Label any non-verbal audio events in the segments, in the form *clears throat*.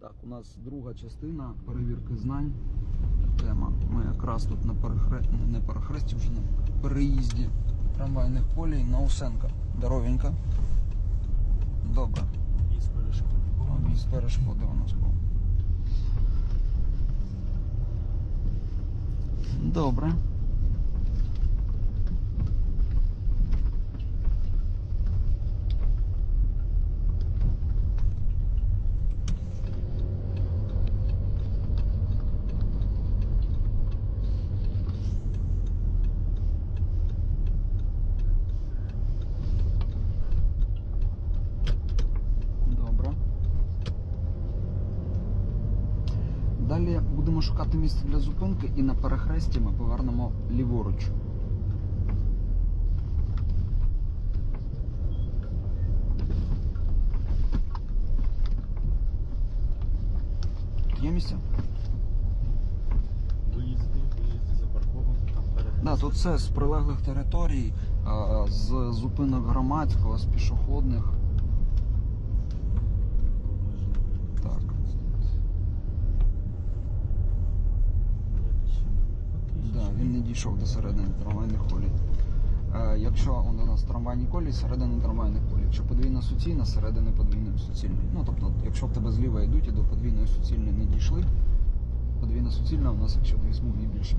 Так, у нас друга частина перевірки знань. Тема. Ми якраз тут на перехре... не перехресті, вже на переїзді трамвайних полей на Усенка. Здоровенько. Добре. Із перешкоди. У нас був. Добре. Далі будемо шукати місце для зупинки і на перехресті ми повернемо ліворуч. Є місце? Виїзди, виїзди там перед. Да, тут все з прилеглих територій, з зупинок громадського, з пішохідних. Так. Да, він не дійшов до середини трамвайних колій. Е, якщо у нас трамвайні колії, середини трамвайних колій. Якщо подвійна суцільна, середини подвійної суцільної. Ну тобто, якщо в тебе зліва йдуть і до подвійної суцільної не дійшли, подвійна суцільна у нас, якщо дві і більше.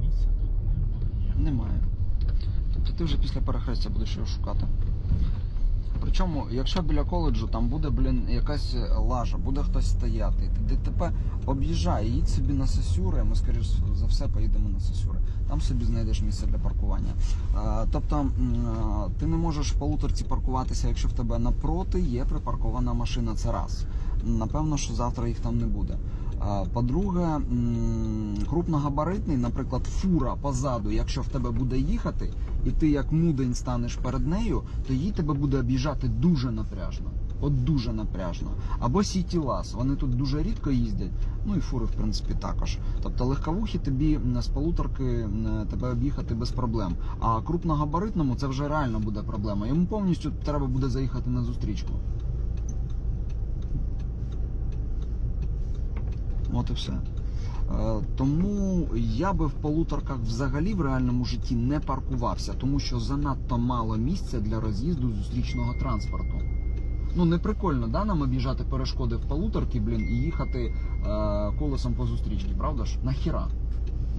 Місця тут немає. Немає. Тобто ти вже після перехрестя будеш його шукати. Причому, якщо біля коледжу там буде, блін, якась лажа, буде хтось стояти, ти ДТП об'їжджай, їдь собі на Сосюри, ми, скоріш за все, поїдемо на Сосюри. Там собі знайдеш місце для паркування. Тобто, ти не можеш в полуторці паркуватися, якщо в тебе напроти є припаркована машина. Це раз. Напевно, що завтра їх там не буде. По-друге, крупногабаритний, наприклад, фура позаду, якщо в тебе буде їхати, і ти як мудень станеш перед нею, то їй тебе буде об'їжджати дуже напряжно. От дуже напряжно. Або Сіті Лас. Вони тут дуже рідко їздять. Ну і фури, в принципі, також. Тобто легковухи тобі з полуторки тебе об'їхати без проблем. А крупногабаритному це вже реально буде проблема. Йому повністю треба буде заїхати на зустрічку. От і все. Е, Тому я би в полуторках взагалі в реальному житті не паркувався, тому що занадто мало місця для роз'їзду зустрічного транспорту. Ну не прикольно, да, нам об'їжджати перешкоди в полуторки, блін, і їхати е, колесом по зустрічці, правда ж? Нахіра?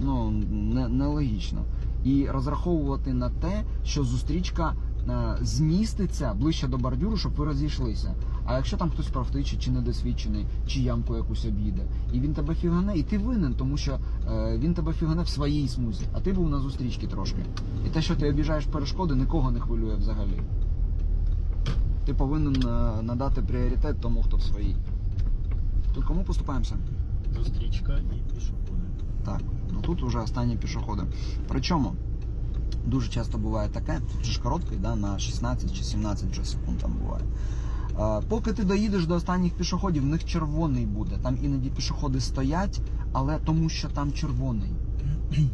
Ну не, нелогічно. І розраховувати на те, що зустрічка е, зміститься ближче до бордюру, щоб ви розійшлися. А якщо там хтось провтичить чи недосвідчений, чи ямку якусь об'їде, і він тебе фігане, і ти винен, тому що е, він тебе фігане в своїй смузі, а ти був на зустрічці трошки. І те, що ти об'їжджаєш перешкоди, нікого не хвилює взагалі. Ти повинен е, надати пріоритет тому, хто в своїй. Тут кому поступаємося? Зустрічка і пішоходи. Так, ну тут вже останні пішоходи. Причому дуже часто буває таке, тут ж короткий, да, на 16 чи 17 вже секунд там буває. Е, Поки ти доїдеш до останніх пішоходів, в них червоний буде. Там іноді пішоходи стоять, але тому що там червоний. *clears throat*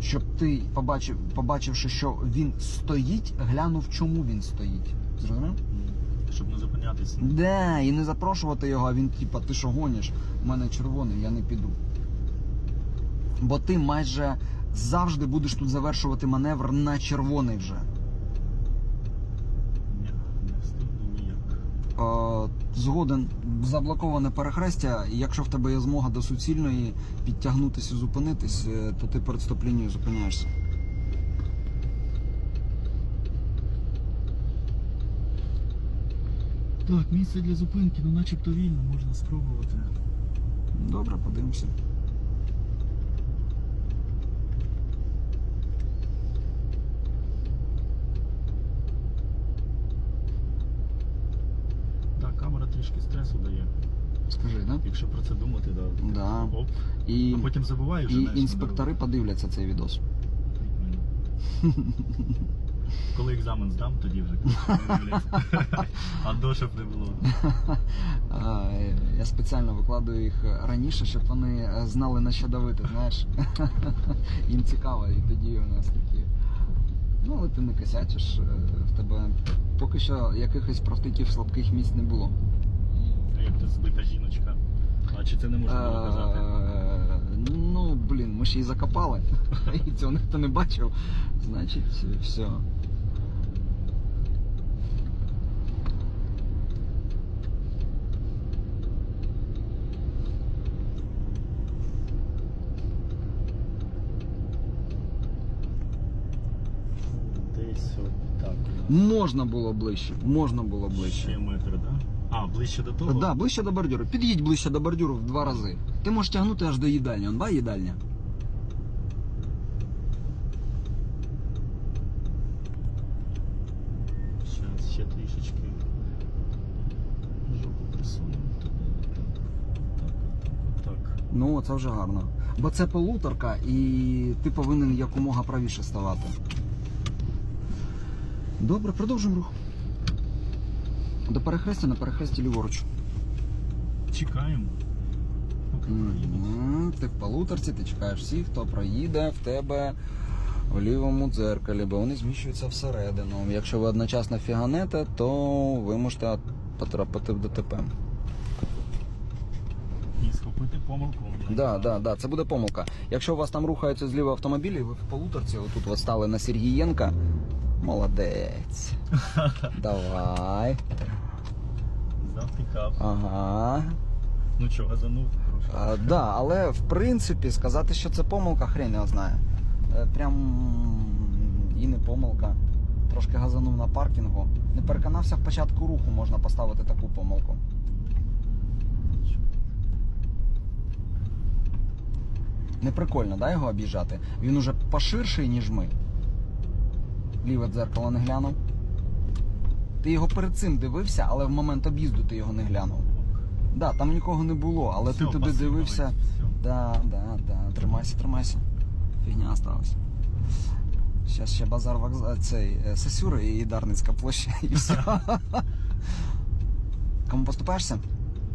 Щоб ти побачив, побачивши, що він стоїть, глянув, чому він стоїть. Зрозумів? Щоб не зупинятися. Де, і не запрошувати його, а він типа, ти що гониш? У мене червоний, я не піду. Бо ти майже завжди будеш тут завершувати маневр на червоний вже. Ні, не встигну ніяк. Е, згоден заблоковане перехрестя, і якщо в тебе є змога до суцільної підтягнутися і зупинитись, е, то ти перед стоп-лінією зупиняєшся. Так, місце для зупинки, ну начебто вільно, можна спробувати. Добре, подивимося. Так, камера трішки стресу дає. Скажи, да? Якщо про це думати, да. Да. Оп. І, А потім забуваєш. і знаєш, інспектори подивляться цей відос. Коли екзамен здам, тоді вже. *laughs* А до щоб не було. *laughs* Я спеціально викладаю їх раніше, щоб вони знали на що давити, знаєш. *laughs* Їм цікаво, і тоді у нас такі. Ну, але ти не косячиш, е, в тебе поки що якихось профтиків слабких місць не було. А як тут збита жіночка? А чи це не можна було казати? Е, Ну, блін, ми ж її закопали. І цього ніхто *laughs* не бачив. Значить, все. Десь от так. Можна було ближче, можна було ближче. Ще метр, да? А, ближче до того? Так, да, ближче до бордюру. Під'їдь ближче до бордюру в два рази. Ти можеш тягнути аж до їдальні. Он два їдальня. Зараз ще трішечки. Жопу присунемо туди. Так, так, так. Ну, це вже гарно. Бо це полуторка, і ти повинен якомога правіше ставати. Добре, продовжуємо рух. До перехрестя на перехресті ліворуч. Чекаємо. Поки проїдуть. Мгм. Ти в полуторці, ти чекаєш всіх, хто проїде в тебе в лівому дзеркалі, бо вони зміщуються всередину. Якщо ви одночасно фіганете, то ви можете потрапити в ДТП. Ні, схопити помилку. Да, да, да, це буде помилка. Якщо у вас там рухаються зліва автомобілі, ви в полуторці, отут от стали на Сергієнка. Молодець. *laughs* Давай. Завтикав. Ага. Ну що, газанув. А, да, але в принципі сказати, що це помилка, хрен його знає. Е, Прям і не помилка. Трошки газанув на паркінгу. Не переконався в початку руху, можна поставити таку помилку. Не прикольно, да, його об'їжджати? Він уже поширший, ніж ми. Ліве дзеркало не глянув. Ти його перед цим дивився, але в момент об'їзду ти його не глянув. Да, там нікого не було, але Все, ти туди посипались, дивився. Да, да, да. Тримайся, тримайся. Фігня осталась. Зараз ще базар вокзал, цей е, Сосюри і Дарницька площа, і все. *laughs* Кому поступаєшся?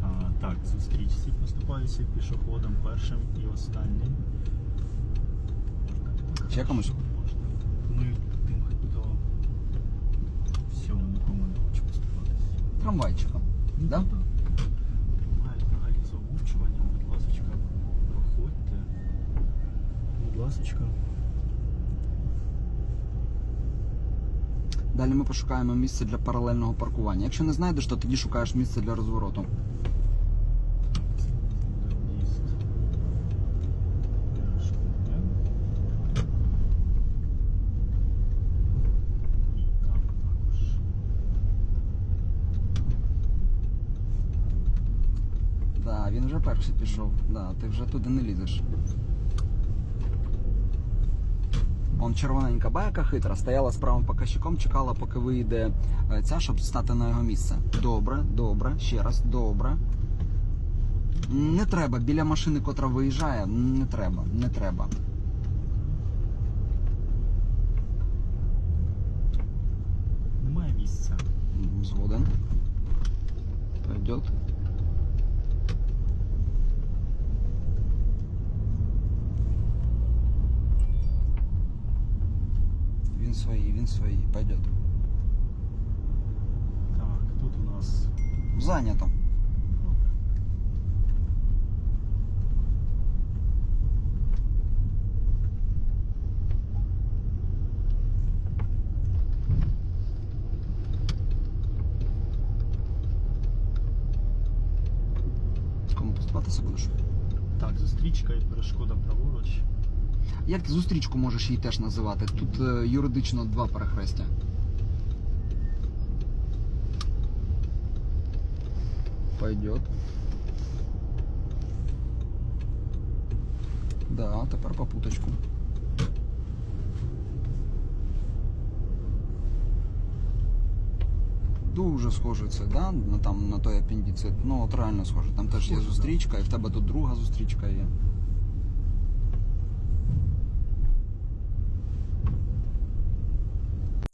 А, так, зустрічці поступаюся пішоходом першим і останнім. Можна так? Ще комусь? Можна. Ну Трамвайчиком. Да? взагалі будь ласочка, проходьте. Будь ласочка. Далі ми пошукаємо місце для паралельного паркування. Якщо не знайдеш, то тоді шукаєш місце для розвороту. Це буде в'їзд. Пішоходом. І там також. Да, він вже перший пішов. Да, ти вже туди не лізеш. Он червоненька байка хитра, стояла з правим показчиком, чекала, поки вийде е, ця, щоб стати на його місце. Добре, добре, ще раз, добре. Не треба, біля машини, котра виїжджає, не треба, не треба. Немає місця. Згоден. Пойдет. свої, він свої, пойдет. Так, тут у нас. Занято. Добре. Кому поступатися будеш? Так, зустрічка і перешкода праворуч. Як ти зустрічку можеш її теж називати? Тут е, юридично два перехрестя. Пойдет. Да, тепер попуточку. Дуже схоже це, да? На, там, на той апендицит. Ну, от реально схоже. Там теж є зустрічка, і в тебе тут друга зустрічка є.